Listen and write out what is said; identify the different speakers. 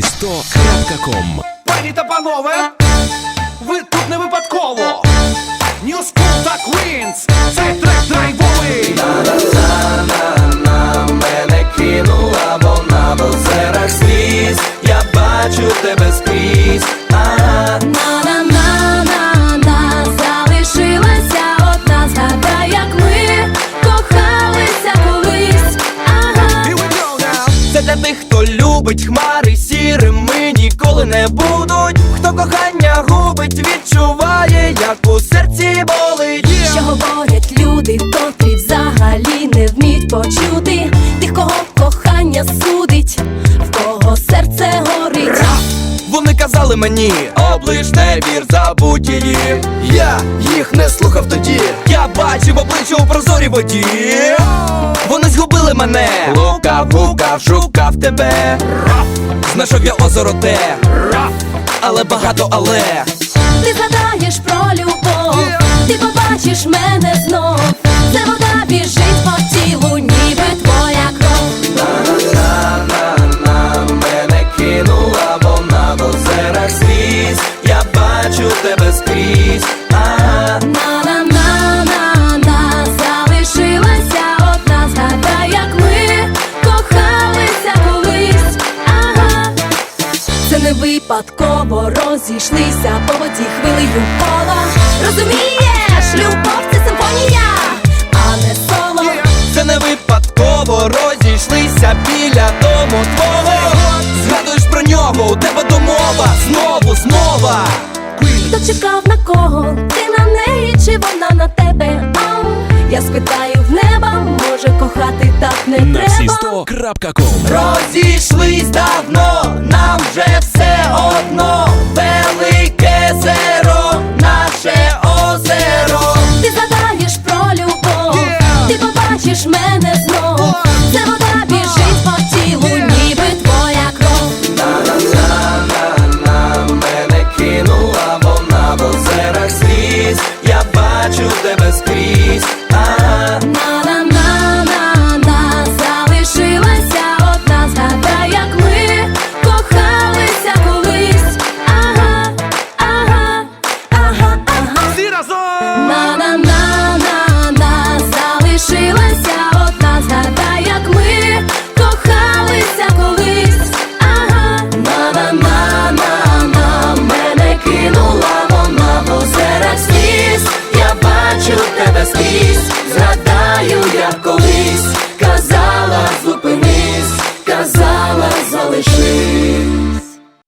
Speaker 1: всі100.ком
Speaker 2: Пані та панове, ви тут не випадково. New School
Speaker 3: не будуть. Хто кохання губить, відчуває, як у серці болить.
Speaker 4: Що говорять люди, котрі взагалі не вміють почути. Тих, кого кохання судить, в кого серце горить.
Speaker 3: Вони казали мені, облиш не вір, забудь її Я їх не слухав тоді. Я бачив обличчя у прозорій воді Мене. Лукав, гукав, шукав тебе Знайшов я озеро те. Але багато але.
Speaker 4: Ти згадаєш про любов, ти побачиш мене знов. Це вода біжить по тілу, ніби твоя кров.
Speaker 3: на мене кинула вона в озерах сліз. Я бачу тебе скрізь
Speaker 4: випадково розійшлися по воді хвилею кола. Розумієш, любов це симфонія, а не соло.
Speaker 3: Це не випадково розійшлися біля дому твого Згадуєш про нього, у тебе домова Знову, знову
Speaker 4: Хто чекав на кого? Ти на неї чи вона на тебе? Ам, я спитаю в неба, може кохати так не
Speaker 1: на
Speaker 4: треба.
Speaker 1: всі100.ком
Speaker 3: Розійшлись давно, нам вже все